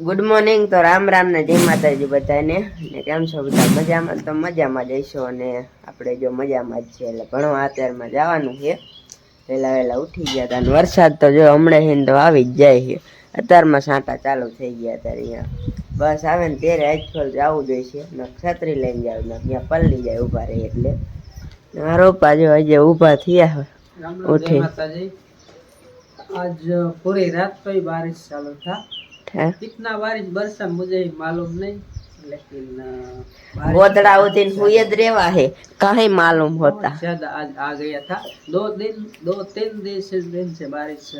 Good morning તો રામ રામ ને જય માતાજી બધાને. ને કેમ છો બધા? મજામાં? તો મજામાં જઈશું અને આપણે જો મજામાં જ છે એટલે ભણવા અત્યારમાં જવાનું છે. પહેલા વહેલા ઉઠી ગયા હતા અને વરસાદ તો જો હમણાં હિન તો આવી જ જાય છે. અત્યારમાં સાંટા ચાલુ થઈ ગયા અત્યારે અહીંયા. બસ આવે ને ત્યારે આજફળ જવું જોઈએ ને છત્રી લઈને જાવ ને અહીંયા પલળી જાય ઊભા રહે એટલે. આરોપા જો આજે ઊભા થયા ઉઠી. આજ પૂરી રાત કોઈ બારિશ ચાલુ થાય है। कितना बारिश बरसा मुझे मालूम नहीं लेकिन वो दिन हुए रेवा है कहीं मालूम होता? शायद आज आ गया था। दो दिन दो तीन दिन से दिन से बारिश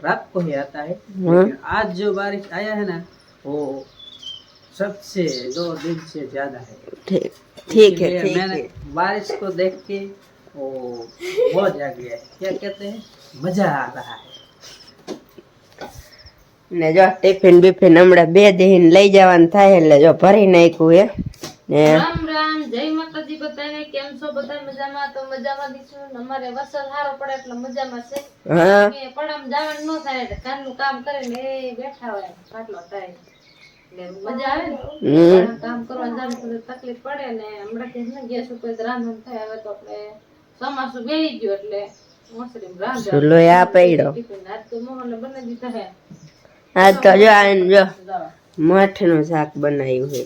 रात को ही आता है। हम्म। आज जो बारिश आया है ना वो सबसे दो दिन से ज़्यादा है। ठीक ठीक है ठीक मैंने बारिश को देख के वो बहुत जाग गया क्या कहते हैं? मज़ा आ रहा है। ને જો ટિફિન બિફિન હમણાં બે દિન લઈ જવાનું થાય એટલે જો ભરી નાખ્યું એ ને રામ રામ જય માતાજી બધાને. કેમ છો બધા? મજામાં? તો મજામાં દીશું. અમારે વરસાદ સારો પડે એટલે મજામાં છે. હા. કે પડામ જવાનું ન થાય એટલે કામનું કામ કરીને એ બેઠા હોય. આટલો ટાઈમ મજા આવે ને. કામ કરવા જવાનું થોડી તકલીફ પડે ને હમણાં કે ને ગેસ ઉપર રાંધણ થાય હવે તો આપણે ચોમાસું બેહી ગયું એટલે આ પડ્યો તો મોહનને બનાવી દીધા હે. આજ તો જો આ જો મઠનું શાક બનાવ્યું છે.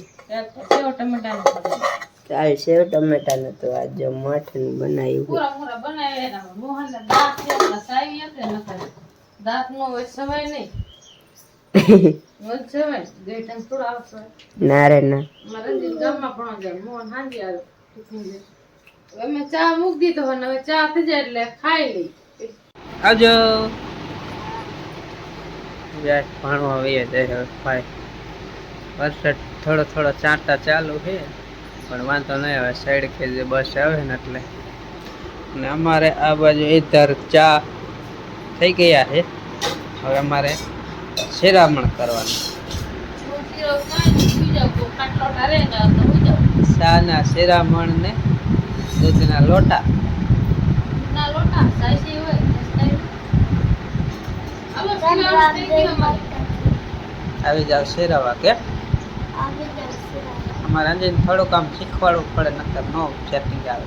ચાલ સેવ ટમેટા નું તો આ આજ જો મઠનું બનાવ્યું ને નકર દાંત નો હોય સવાય નહીં સવાય ગઈઠામ થોડો આવશે. છે ના રે ના. ચા મૂકી દીધો ચા થઈ જાય એટલે ખાઈ લઈ. આવજો. જાય, ભણવા વહી જાય ભાઈ. વરસાદ થોડો થોડો ચાંટા ચાલુ છે, પણ વાંધો નહીં, હવે સાઈડ કે જે બસ આવે ને એટલે. ને અમારે આ બાજુ ઇધર ચા થઈ ગયા છે. હવે અમારે શિરામણ કરવાનું. ચાના શિરામણ ને દૂધના લોટા લોટા સાઈસી હોય સાઈસી. હાલો, શિયાળો થઈ ગયો અમારે. આવી જાવ શેરાવા કે? અમારે અંજન થોડુંક આમ શીખવાડવું પડે નકર નો સેટિંગ આવે.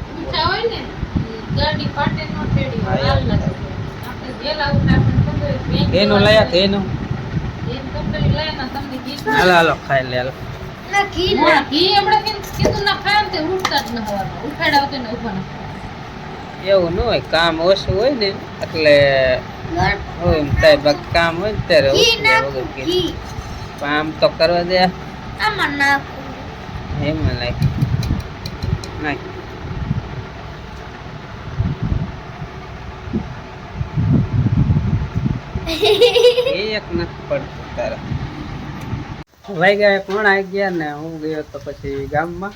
એનું લયા કે એનું. હાલો હાલો ખાઈ લે હાલો. એવું ન હોય કામ ઓછું હોય ને એટલે હોય એમ બાકી કામ હોય ને ત્યારે ઉઠી જાય વગર કીધું. પણ આમ તો કરવા દે. એમાં નાખ. નાખ એક નથી પડતું તારા. વાગ્યા કોણ આવી ગયા ને હું ગયો તો પછી ગામમાં?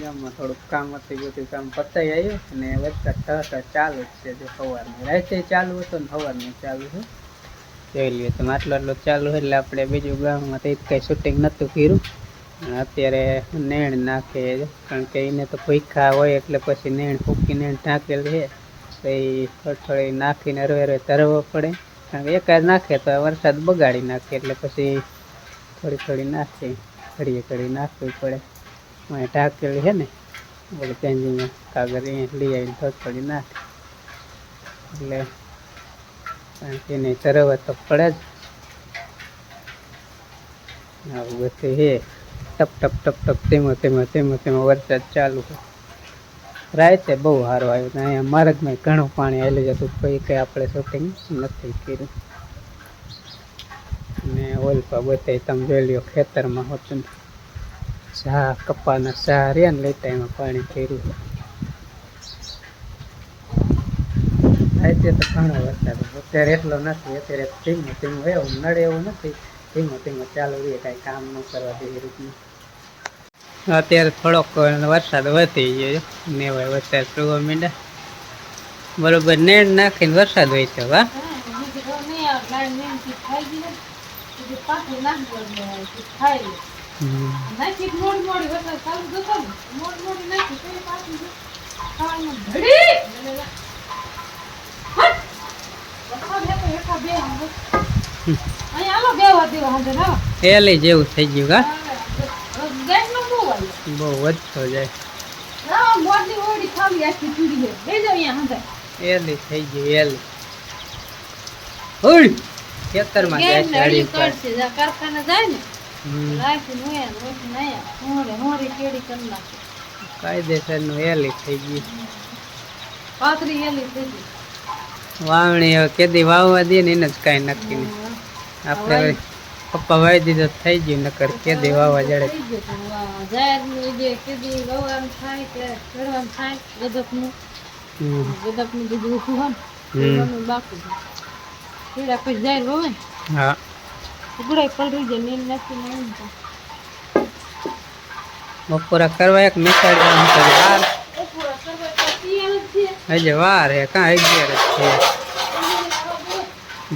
ગામમાં થોડુંક કામ હતું બધું કામ પતાઈ આવ્યું અને વરસાદ તરત ચાલુ જ છે જો સવારમાં રાતે ચાલુ હતું ને સવારમાં ચાલુ છે. જોઈ લઈએ તમે આટલો આટલો ચાલુ હોય એટલે આપણે બીજું ગામમાં તો કંઈ શૂટિંગ નહોતું કર્યું. અત્યારે નેણ નાખે કારણ કે એને તો ભૂખા હોય એટલે પછી નેણ ફૂકી નેણ ઢાંકેલ છે. તો એ થોડી નાખીને હરવે હરવે તરવો પડે. કારણ કે એકાદ નાખે તો વરસાદ બગાડી નાખે એટલે પછી થોડી થોડી નાખે, ઘડીએ ઘડી નાખવી પડે. અહીં ઢાંકેલી છે ને બધું પેન્જિંગમાં કાગળ અહીંયા લઈ આવીને થોડી નાખે. એટલે કારણ તરવા તો પડે જ. આવું બધું છે. ટપ ટપ ટપ ટપ ધીમો ધીમો ધીમો ધીમો વરસાદ ચાલુ છે. રાતે બહુ સારું આવ્યું ને અહીંયા માર્ગમાં ઘણું પાણી આવેલું જતું કોઈ કંઈ આપણે શૂટિંગ નથી કર્યું. ને ઓલપા બતાવી તમે જોઈ લ્યો ખેતરમાં હોતું ચા કપાના ચા રહ્યા ને લેતા એમાં પાણી ફેર્યું આજે તો ઘણો વરસાદ અત્યારે એટલો નથી, અત્યારે ધીમો ધીમો એવું નડે એવું નથી. ધીમો ધીમો ચાલુ રહે, કાંઈ કામ ન કરવા દે રીતનું. અત્યારે થોડોક વરસાદ વધી ગયો. ને હોય વરસાદ પ્રભુ મીંડા બરોબર, નેણ નાખીને વરસાદ હોય છે, હા. નાખી મોડી મોડી ચાલુ નાખી તો પાછું ખાવાનું. હટ! હે તો બે ના જેવું થઈ ગયું કા ગેસ નો બહુ વાળી બહુ વધતો જાય ના મોટી ઓડી ખાલી આખી ચૂડી છે બેજો અહીંયા હાંજે એલી થઈ ગયું એલી ઉડ ખેતરમાં જાય ગેસ છે ને અડી અડી કરશે જા જાય ને થઈ ગયું થઈ ગઈ. વાવણી કેદી વાવવા દે ને એને જ કાંઈ નક્કી નહીં. આપણે પપ્પા વાવી દીધો થઈ ગયું નકર કેદી વાવવા જડે. હા. ઉગડાઈ પલરી જાય નીલ નાખી ને બપોરા કરવા એક છે વાર. હજી વાર હે કાં અગિયાર છે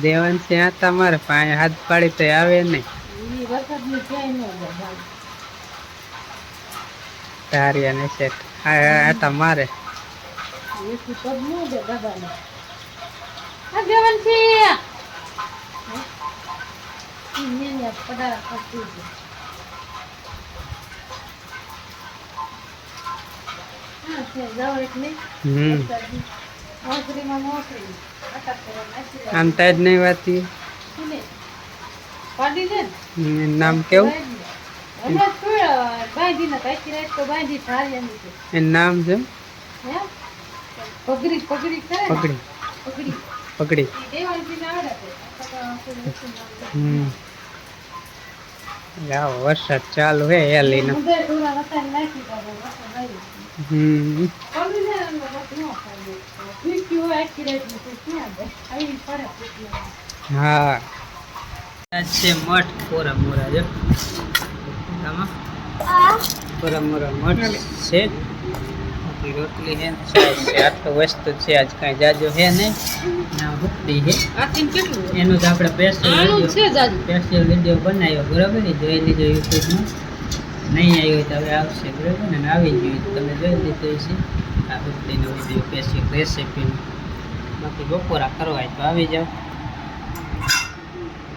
દેવાન છે આ તમારે પાસે હાથ પાડી તો આવે નહીં ઈ વરસાદની ક્યાંય ન જાય ભાઈ. ધારિયા ને છે આટા મારે પગ ન. આ છે ઈ નેનિયા પડારા કરતી છે. હા, છે, જાઓ એટલે હમ વરસાદની. નોકરીમાં નોકરી. આટા કરવા નાખી દે. આમ તાજ નહીં વાતી શું લે? પાડી દે ને. એનું નામ કેવું હમણાં શું બાંધીને કાંઈક રાત તો બાંધી ધારિયાની છે. એનું નામ છે હે? પગડી પગડી કરે ને? પકડી પગડી પકડી આવો વરસાદ ચાલુ હે એ લઈને ઉંદર ડોરા વટાઈને નાખી દો, વરસાદ આવી. હમ પગડી છે ને એટલે પછી ન ખાય. ભીખ્યું હોય આખી રાતનું તો ક્યાં જાય? આવી પડે ભીખ્યું. હા છે મઠ કોરા મોરા જો કોરા મોરા મઠ છે બાકી રોટલી હે ને છે વસ્તુ છે આજ કાંઈ જાજો હે ના. હુકડી હે એનો તો આપણે સ્પેશિયલ વીડિયો સ્પેશિયલ વીડિયો બનાવ્યો બરાબર ને? જોઈ લીધો યુટ્યુબમાં. નહીં આવ્યો તો હવે આવશે બરાબર ને? આવી ગયું. તમે જોઈ લીધો છે આ હુકડીનો વીડિયો સ્પેશિયલ રેસીપીનો બાકી બપોરા કરવા તો આવી જાઓ.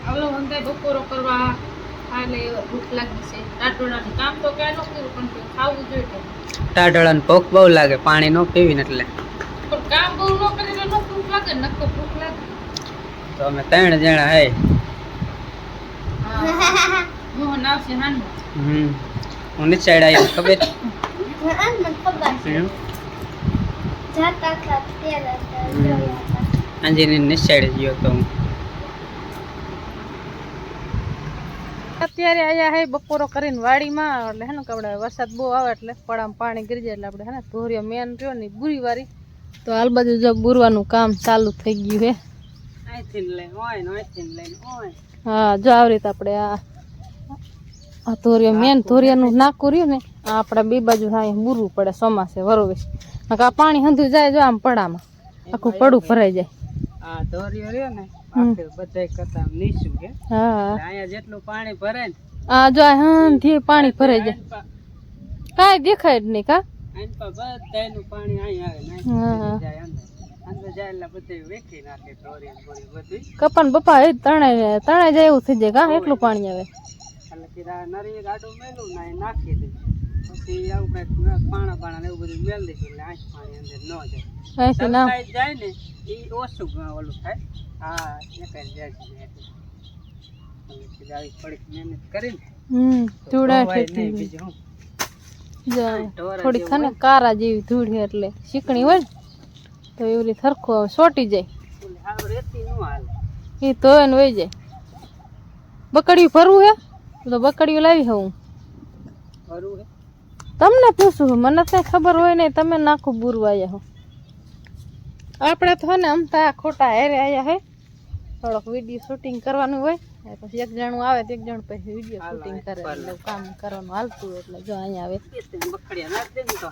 આવલો વંદાય બપોરો કરવા. એટલે ભૂખ લાગી છે. ટાટોળાનું કામ તો ક્યાં ન કર્યું પણ ખાવું જોઈએ. તો. ટાઢોળાને ભૂખ બહુ લાગે પાણી નો પીવીને એટલે પણ કામ બહુ ન ન ને એટલે તો અમે ત્રણ જણા હે હા. નિચાડ આવ્યો ખબર હમ. અંજની નિચાડ ગયો તો હું અત્યારે આયા હે બપોરો કરીને વાડીમાં એટલે હે ને કે આપણે વરસાદ બહુ આવે એટલે પડામાં પાણી ગરી જાય એટલે આપણે હે ને ધોરિયો મેન રહ્યો ને બુરી વારી તો હાલ બાજુ જો બુરવાનું કામ ચાલુ થઈ ગયું હે. હા જો આવી રીતે આપણે આ ધોરિયો મેન ધોરિયાનું નાકું રહ્યું ને આ આપણે બે બાજુ હા બુરવું પડે ચોમાસે વરોવે. પાણી હંધું જાય જો આમ પડામાં. આખું પડું ભરાઈ જાય. આ ધોરીઓ રહ્યો ને. આખે બધાય કરતા નીચું કે હા અહીંયા જેટલું પાણી ભરે ને આ જો હા થી પાણી ભરે જાય. કાઈ દેખાય જ નહીં કા? બધાયનું પાણી અહીંયા આવે જાય અંદર. અંદર જાય એટલે બધે વેખી નાખે કપાન બપા એ તણાઈ તણાઈ જાય એવું થઈ જાય કા? એટલું પાણી આવે. એટલે નરી ગાડું મેલું નાખી દે. પછી આવું કંઈક પાણા પાણા ને એવું બધું મેલ દે એટલે આંખ પાણી અંદર ન જાય. અહીંથી જાય ને એ ઓછું ઓલું થાય. હા એક જ જાય છે થોડીક ને. કારા જેવી ધૂળ એટલે શીકણી હોય ને તો એવી રીતે સરખું આવે, સોટી જાય. એ તો ને વહી જાય. બકડીયું ફરવું હે? તો બકડીયું લાવી હું. ફરવું હે? તમને પૂછું મને કઈ ખબર હોય નહીં તમે નાખું બુરવા આવ્યા હો. આપણે તો ને ને અમતા ખોટા હેરે આવ્યા હે. થોડોક વીડિયો શૂટિંગ કરવાનું હોય. પછી એક જણું આવે તો એક જણ પછી વીડિયો શૂટિંગ કરે. એટલે કામ કરવાનું હાલતું હોય એટલે જો અહીંયા આવે. તે તો.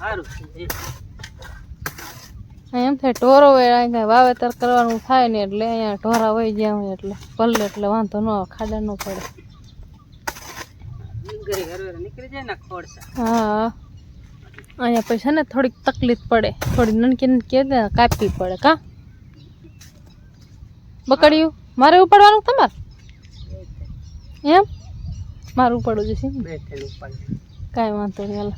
એમ થાય ઢોરો હોય અહીં કાંઈ વાવેતર કરવાનું થાય ને એટલે અહીંયા ઢોરા વહી ગયા હોય એટલે. પલ્લે એટલે વાંધો ન આવે ખાડા ન પડે. નીકળી જાય ને ખોડસા. હા. અહીંયા પછી ને થોડીક તકલીફ પડે. થોડી નનકી નનકી કાપવી પડે કા? બકડ્યું મારે ઉપાડવાનું તમારે? એમ? મારું ઉપાડવું જશે કાંઈ વાંધો ઉપર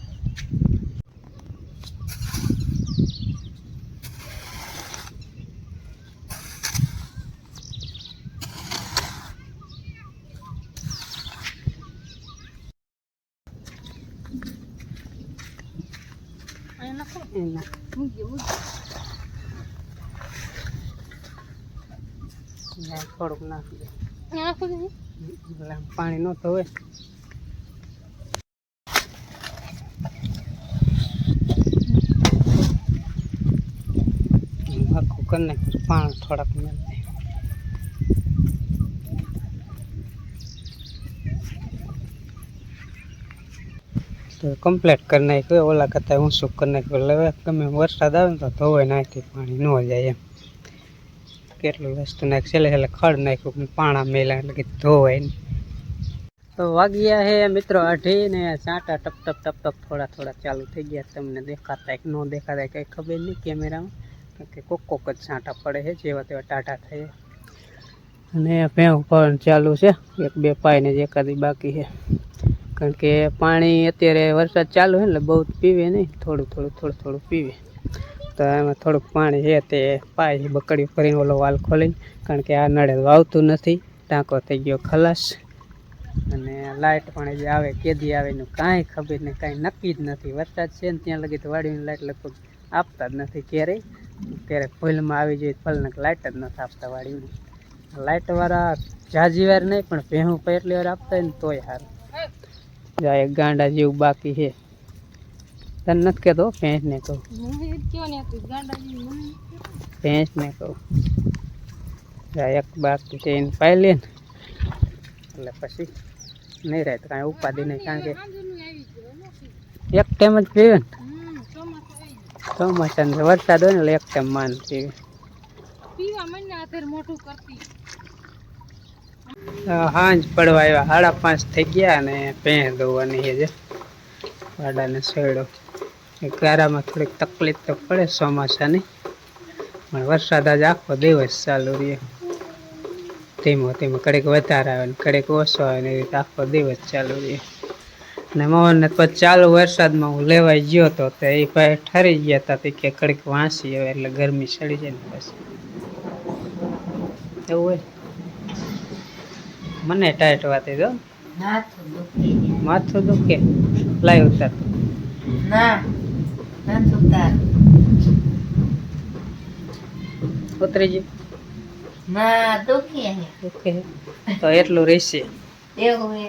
કાંઈ વાંધો નહીં હાલો એના ના, થોડુંક નાખી દે પાણી ન હોય આખું કરી નાખ્યું પાણી થોડાક મેળ દે તો કમ્પ્લીટ કરી નાખ્યું ઓલા કરતાં ઊંચું કરી નાખ્યું એટલે હવે ગમે વરસાદ આવે ને તો ધોવાય નાખી પાણી ન જાય એમ કેટલું વસ્તુ નાખ છેલ્લે છેલ્લે ખડ નાખ્યું પણ પાણા મેલા એટલે કે ધોવાય નહીં તો વાગ્યા હે મિત્રો અઢી ને સાટા ટપ ટપ ટપ ટપ થોડા થોડા ચાલુ થઈ ગયા તમને દેખાતા કે ન દેખાતા કઈ ખબર નહીં કેમેરામાં કારણ કે કોક કોક જ છાંટા પડે છે જેવા તેવા ટાટા થઈ અને ભેહું પવન ચાલુ છે એક બે પાય ને જ એકાદી બાકી છે કારણ કે પાણી અત્યારે વરસાદ ચાલુ હોય ને, એટલે બહુ પીવે નહીં. થોડું થોડું થોડું થોડું પીવે. તો એમાં થોડુંક પાણી છે તે પાય બકડી ફરીને ઓલો વાલ ખોલીને, કારણ કે આ નળે વાવતું નથી. ટાંકો થઈ ગયો ખલાસ. અને લાઇટ પણ જે આવે, કેદી આવે, એનું કાંઈ ખબર ને કાંઈ નક્કી જ નથી. વરસાદ છે ને, ત્યાં લગી તો વાડીની લાઇટ લગભગ આપતા જ નથી ક્યારેય. ક્યારેક ફૂલમાં આવી જાય ફલને લાઇટ જ નથી આપતા વાડીની લાઇટવાળા જાજી નહીં, પણ ભેહું એટલી વાર આપતા હોય ને, તોય સારું. જા એક ગાંડા જેવું બાકી છે. તને નથી કહેતો ભેંસને કહું. ભેંસને કહું. જાય એક બાકી છે એને પાઈ લે ને. એટલે પછી નહીં રહે તો કાંઈ ઉપાધિ નહીં કારણ કે એક ટાઈમ જ પીવે ને. ચોમાસાને વરસાદ હોય ને એટલે એક ટાઈમ માન પીવે પીવા મને અત્યારે મોટું કરતી. હાંજ પડવા આવ્યા. સાડા પાંચ થઈ ગયા અને ભેં દોવાની છે. જે વાડાને સડો એ ગારામાં થોડીક તકલીફ તો પડે, ચોમાસાની. પણ વરસાદ આજે આખો દિવસ ચાલુ રહે. ધીમો ધીમો કડેક વધારે આવે ને કડેક ઓછો આવે ને એ રીતે આખો દિવસ ચાલુ રહે. ને મોહનને પછી ચાલુ વરસાદમાં હું લેવાઈ ગયો તો તો એ ભાઈ ઠરી ગયા હતા કે કડીક વાંસી આવે એટલે ગરમી ચડી જાય ને બસ એવું હોય. મને ટાઈટ વાતી દો માથું દુખે. લાઈ ઉતાર. ના ઉતાર. ના દુખી દુખે તો એટલું રહેશે. એવું હે.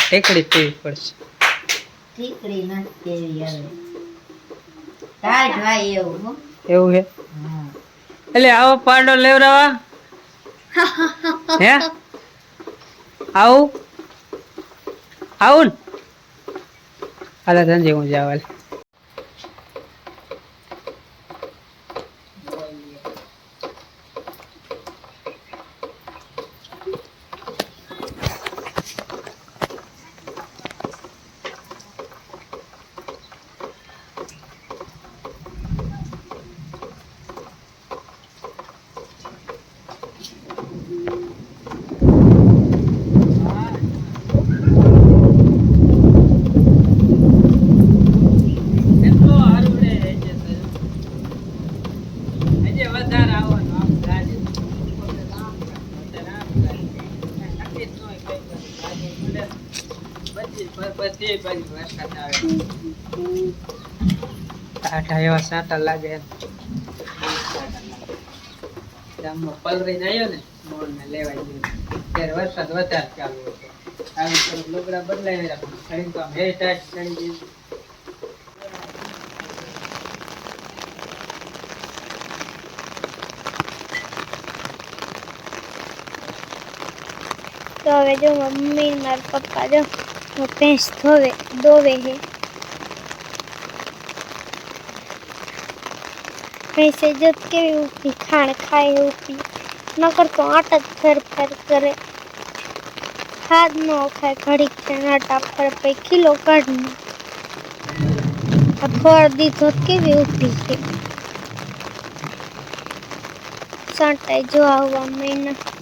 ટેકડી પીવી પડશે. ઠીકડી નથી કેવી આવે ટાઈટ ભાઈ એવું હો. એવું હે. એટલે આવો પાડો લેવરાવા. હે? આવું? આવું હાલે સંજય હું જાવ કેટલો હારું રે હજે તો. હજે વધારે આવવાનું આમ ગાડી. વધારે આમ ગાડી. કાંઈ નક્કી જ ન હોય કઈ બાજુ. ગાડી મળે. બધી બ- બધી ટાઢા એવા સાટા લાગે. ગામમાં પલરીને આવ્યો ને મોરને લેવાઈ ગયો. ત્યારે વરસાદ વધારે ચાલુ હતો આવી થોડુંક લુગડા બદલાવી રાખું શરીર તો આમ હે ટાઈટ ચડી ગયું. તો હવે જો મમ્મી મારા પપ્પા જો. ભેંસ ધોવે દોવે છે ભેંસે જો કેવી ઊભી ખાણ ખાય ઊભી નકર તો આટ જ ફેર ફેર કરે ખાદ ન ખાય ઘડીક ત્યાં આટા ફર પછી કિલો કાઢને આ ફળ દીધો તો કેવી ઊભી છે સાંટાઈ જો આવવા મહિના